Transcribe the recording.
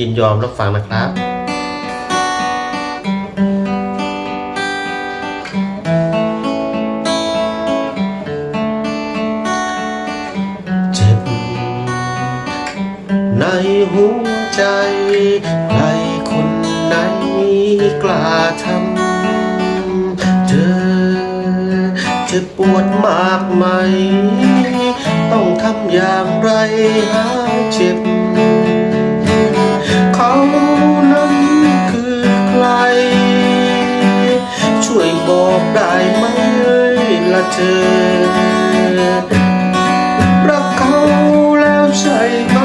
ยินยอมรับฟังนะครับ เจ็บ ในหัวใจใครคนไหนกล้าทำเธอเจ็บปวดมากไหม ต้องทำอย่างไรหายเจ็บ บอกได้ไหมละเธอรักเขาแล้วใช่ไหม